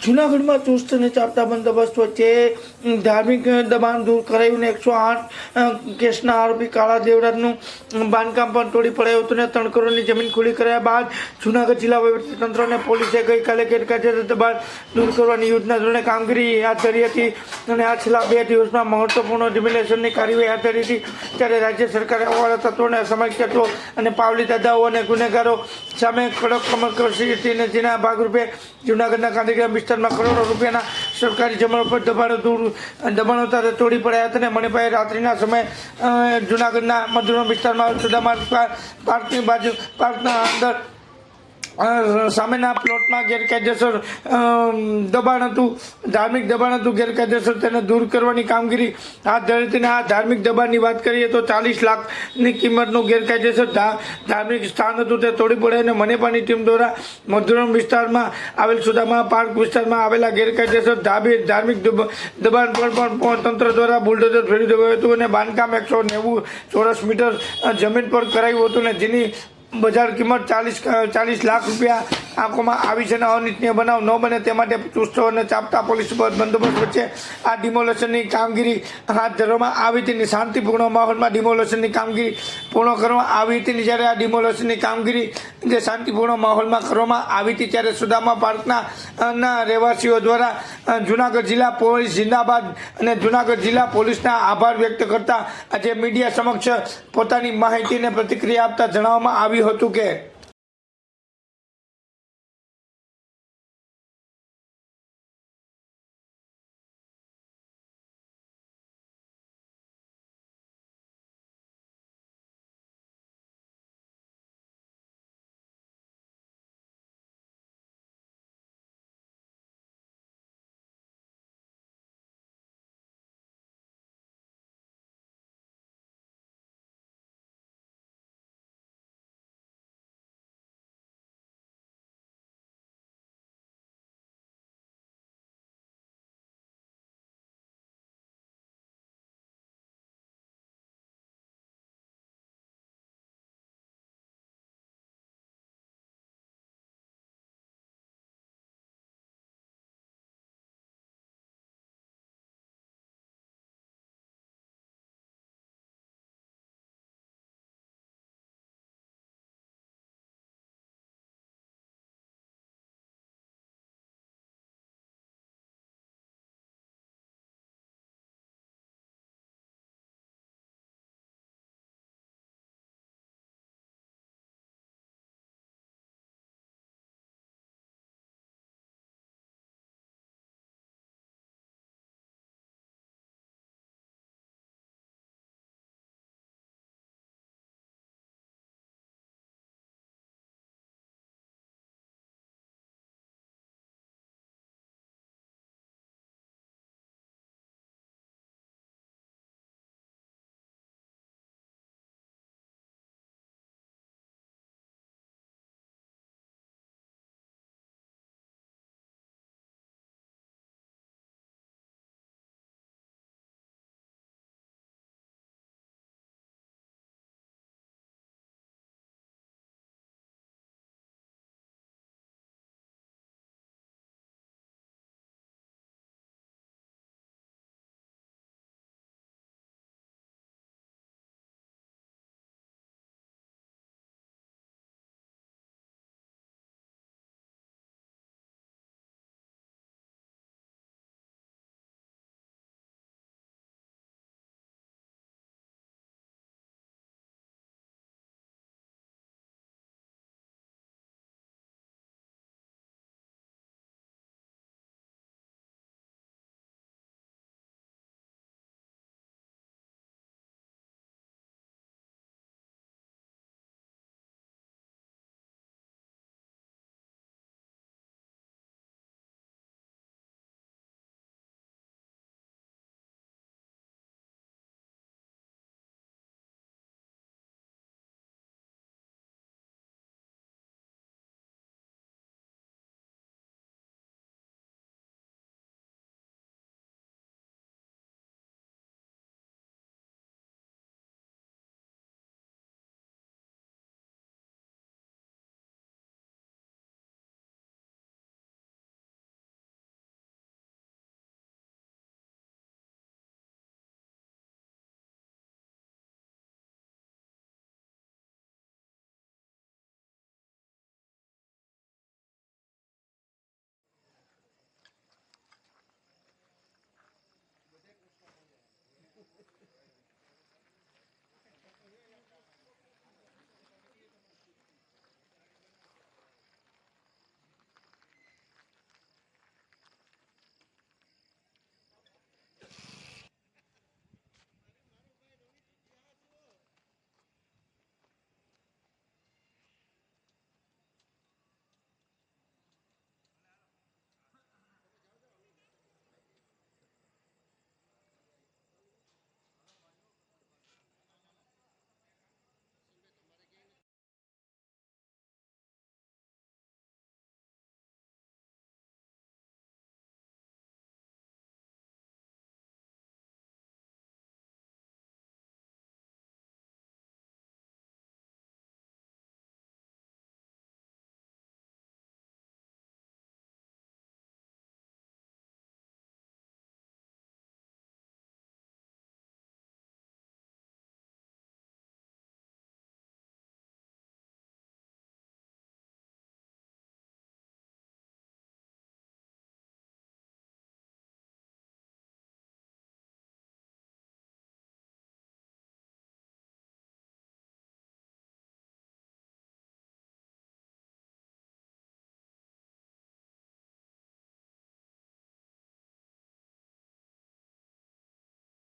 જૂનાગઢમાં ચુસ્ત અને ચાપતા બંદોબસ્ત વચ્ચે ધાર્મિક દબાણ દૂર કરાયું ને એકસો આઠ કેસના આરોપી કાળા દેવરાજનું બાંધકામ પણ તોડી પડાયું હતું ને ત્રણ કરોડની જમીન ખુલ્લી કરાયા બાદ જૂનાગઢ જિલ્લા વહીવટીતંત્ર અને પોલીસે ગઈકાલે ગેરકાયદે દબાણ દૂર કરવાની યોજના ધોરણે કામગીરી હાથ ધરી હતી અને આ છેલ્લા બે દિવસમાં મહત્વપૂર્ણ ડિમિનેશનની કાર્યવાહી હાથ ધરી હતી. ત્યારે રાજ્ય સરકારે અવાળા તત્વોને અસામાજિક તત્વો અને પાવલી દાદાઓ અને ગુનેગારો સામે કડક કમર અને જેના ભાગરૂપે જૂનાગઢના ગાંધીગ્રામ વિસ્તારમાં કરોડો રૂપિયાના સરકારી જમણ પર દબાણો દૂર દબાણો સાથે તોડી પડ્યા હતા અને મણિભાઈ રાત્રિના સમયે જૂનાગઢના મધુરમ વિસ્તારમાં સુદામા પાર્કની બાજુ, પાર્કના અંદર સામેના પ્લોટમાં ગેરકાયદેસર દબાણ હતું. ધાર્મિક દબાણ હતું, ગેરકાયદેસર તેને દૂર કરવાની કામગીરી. હાથ ધરી આ ધાર્મિક દબાણની વાત કરીએ તો ચાલીસ લાખની કિંમતનું ગેરકાયદેસર ધાર્મિક સ્થાન હતું, તે તોડી પડે અને મનેપાની ટીમ દ્વારા મધુરમ વિસ્તારમાં આવેલ સુદામા પાર્ક વિસ્તારમાં આવેલા ગેરકાયદેસર ધાબી ધાર્મિક દબાણ પર પણ તંત્ર દ્વારા બુલડોઝર ફેરવી દેવાયું હતું અને બાંધકામ એકસો નેવું ચોરસ મીટર જમીન પર કરાયું હતું ને જેની બજાર કિંમત ચાલીસ ચાલીસ લાખ રૂપિયા આંખોમાં આવી છે અને અનિચ્છનીય બનાવ ન બને તે માટે ચુસ્તો અને ચાપતા પોલીસ બંદોબસ્ત વચ્ચે આ ડિમોલેશનની કામગીરી હાથ ધરવામાં આવી હતી શાંતિપૂર્ણ માહોલમાં ડિમોલેશનની કામગીરી પૂર્ણ કરવામાં આવી હતી જ્યારે આ ડિમોલેશનની કામગીરી જે શાંતિપૂર્ણ માહોલમાં કરવામાં આવી હતી ત્યારે સુદામા પાર્કના રહેવાસીઓ દ્વારા જુનાગઢ જિલ્લા પોલીસ જિંદાબાદ અને જુનાગઢ જિલ્લા પોલીસના આભાર વ્યક્ત કરતા આજે મીડિયા સમક્ષ પોતાની માહિતીને પ્રતિક્રિયા આપતા જણાવવામાં આવ્યું હતું કે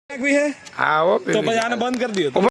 રાખવી હે? હા ઓ તો પછી આને બંધ કરી દો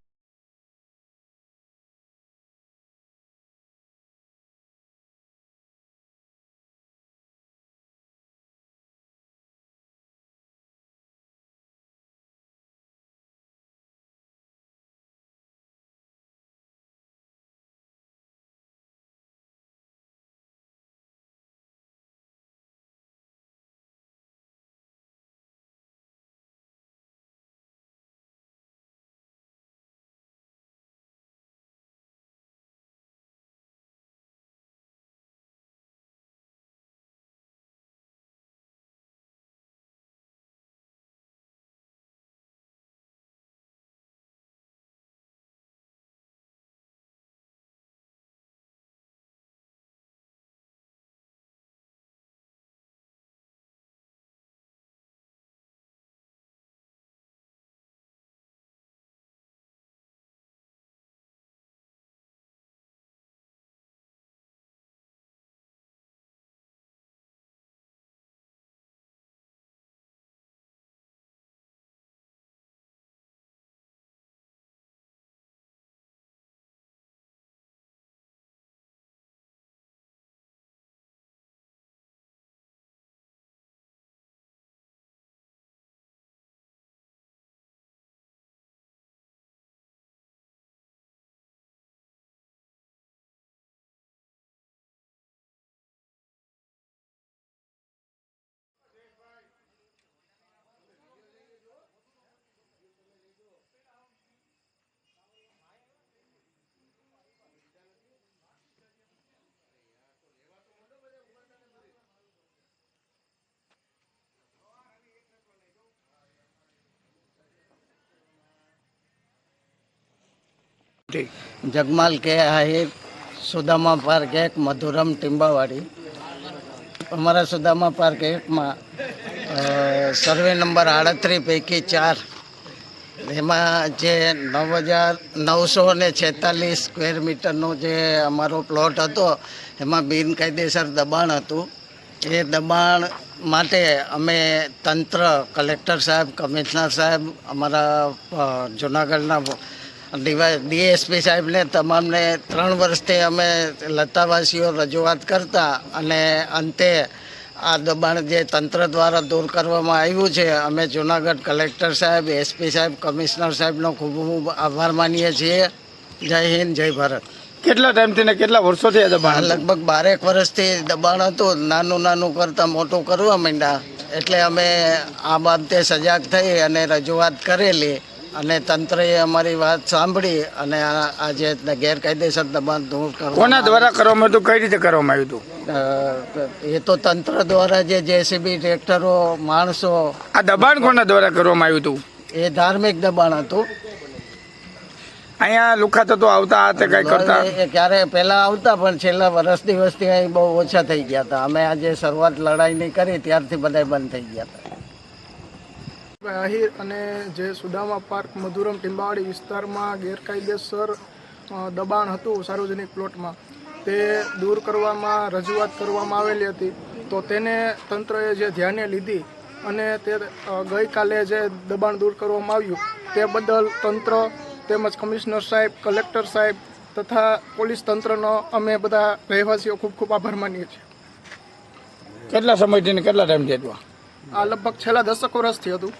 જગમાલ કે આહિર સુદામા પાર્ક એક મધુરમ ટીંબાવાડી. અમારા સુદામા પાર્ક એકમાં સર્વે નંબર આડત્રીસ પૈકી ચાર. એમાં જે નવ હજાર નવસો ને છેતાલીસ સ્ક્વેર મીટરનો જે અમારો પ્લોટ હતો, એમાં બિનકાયદેસર દબાણ હતું. એ દબાણ માટે અમે તંત્ર, કલેક્ટર સાહેબ, કમિશનર સાહેબ, અમારા જુનાગઢના ડીએસપી સાહેબને તમામને ત્રણ વર્ષથી અમે લતાવાસીઓ રજૂઆત કરતા અને અંતે આ દબાણ જે તંત્ર દ્વારા દૂર કરવામાં આવ્યું છે અમે જુનાગઢ કલેક્ટર સાહેબ એસપી સાહેબ કમિશનર સાહેબનો ખૂબ ખૂબ આભાર માનીએ છીએ. જય હિન્દ જય ભારત. કેટલા ટાઈમથી ને કેટલા વર્ષોથી આ દબાણ લગભગ બારેક વર્ષથી દબાણ હતું. નાનું નાનું કરતાં મોટું કરવા માંડ્યા. એટલે અમે આ બાબતે સજાગ થઈ અને રજૂઆત કરેલી. અને તંત્રએ અમારી વાત સાંભળી અને આ આ જે ગેરકાયદેસર દબાણ દૂર કોના દ્વારા કરવામાં હતું? કઈ રીતે કરવામાં આવ્યું હતું? એ તો તંત્ર દ્વારા જે જેસીબી ટ્રેક્ટરો માણસો આ દબાણ કોના દ્વારા કરવામાં આવ્યું હતું? એ ધાર્મિક દબાણ હતું. અહીંયા લુખા થતો આવતા તે કઈ કરતા? એ ક્યારે પહેલા આવતા પણ છેલ્લા વર્ષ દિવસથી અહીં બહુ ઓછા થઈ ગયા હતા. અમે આજે શરૂઆત લડાઈની કરી ત્યારથી બધા બંધ થઈ ગયા હતા. આહિર અને જે સુદામા પાર્ક મધુરમ ટીંબાવાડી વિસ્તારમાં ગેરકાયદેસર દબાણ હતું સાર્વજનિક પ્લોટમાં. તે દૂર કરવામાં, રજૂઆત કરવામાં આવેલી હતી. તો તેને તંત્રએ જે ધ્યાને લીધી અને તે ગઈકાલે જે દબાણ દૂર કરવામાં આવ્યું, તે બદલ તંત્ર તેમજ કમિશનર સાહેબ, કલેક્ટર સાહેબ તથા પોલીસ તંત્રનો અમે બધા રહેવાસીઓ ખૂબ ખૂબ આભાર માનીએ છીએ. કેટલા સમયથી કેટલા ટાઈમથી હતું આ લગભગ છેલ્લા દસક વર્ષથી હતું.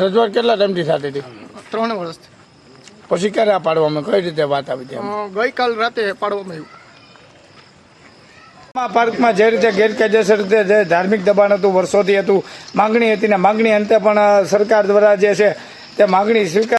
રજૂઆત કેટલા ટાઈમથી થતી હતી? ત્રણ વર્ષથી. પછી ક્યારે આ પાડવામાં કઈ રીતે વાત આવી હતી ગઈકાલ રાતે પાડવામાં આવ્યું. પાર્કમાં જે રીતે ગેરકાયદેસર રીતે જે ધાર્મિક દબાણ હતું વર્ષોથી હતું માંગણી હતી ને માંગણી અંતે પણ સરકાર દ્વારા જે છે તે માંગણી સ્વીકાર